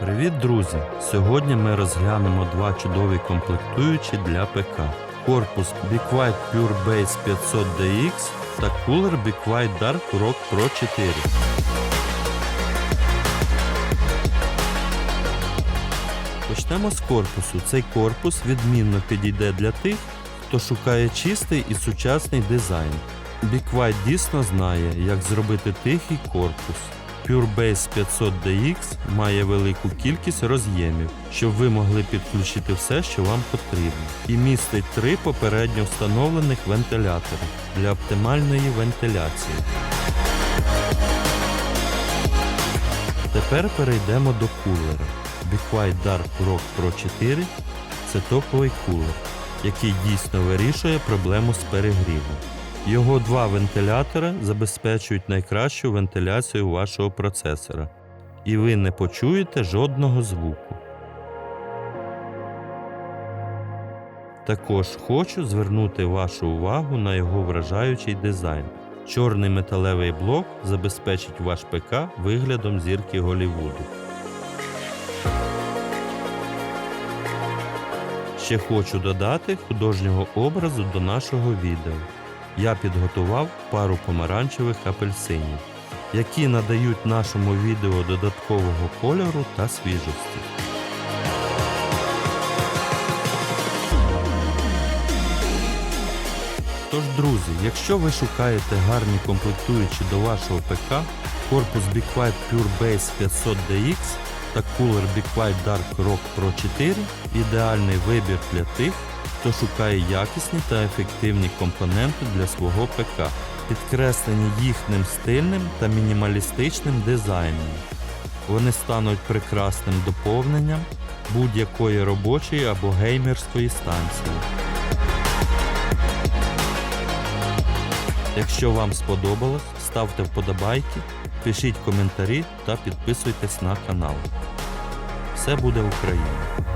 Привіт, друзі! Сьогодні ми розглянемо два чудові комплектуючі для ПК. Корпус Quiet Pure Base 500DX та кулер Quiet Dark Rock Pro 4. Почнемо з корпусу. Цей корпус відмінно підійде для тих, хто шукає чистий і сучасний дизайн. Be дійсно знає, як зробити тихий корпус. PureBase 500DX має велику кількість роз'ємів, щоб ви могли підключити все, що вам потрібно, і містить три попередньо встановлених вентилятори для оптимальної вентиляції. Тепер перейдемо до кулера. Be Dark Rock Pro 4 це топовий кулер, який дійсно вирішує проблему з перегрівом. Його два вентилятори забезпечують найкращу вентиляцію вашого процесора, і ви не почуєте жодного звуку. Також хочу звернути вашу увагу на його вражаючий дизайн. Чорний металевий блок забезпечить ваш ПК виглядом зірки Голлівуду. Ще хочу додати художнього образу до нашого відео. Я підготував пару помаранчевих апельсинів, які надають нашому відео додаткового кольору та свіжості. Тож, друзі, якщо ви шукаєте гарні комплектуючі до вашого ПК, корпус Quiet Pure Base 500DX та кулер Quiet Dark Rock Pro 4 ідеальний вибір для тих, хто шукає якісні та ефективні компоненти для свого ПК, підкреслені їхнім стильним та мінімалістичним дизайном. Вони стануть прекрасним доповненням будь-якої робочої або геймерської станції. Якщо вам сподобалось, ставте вподобайки, пишіть коментарі та підписуйтесь на канал. Все буде Україна!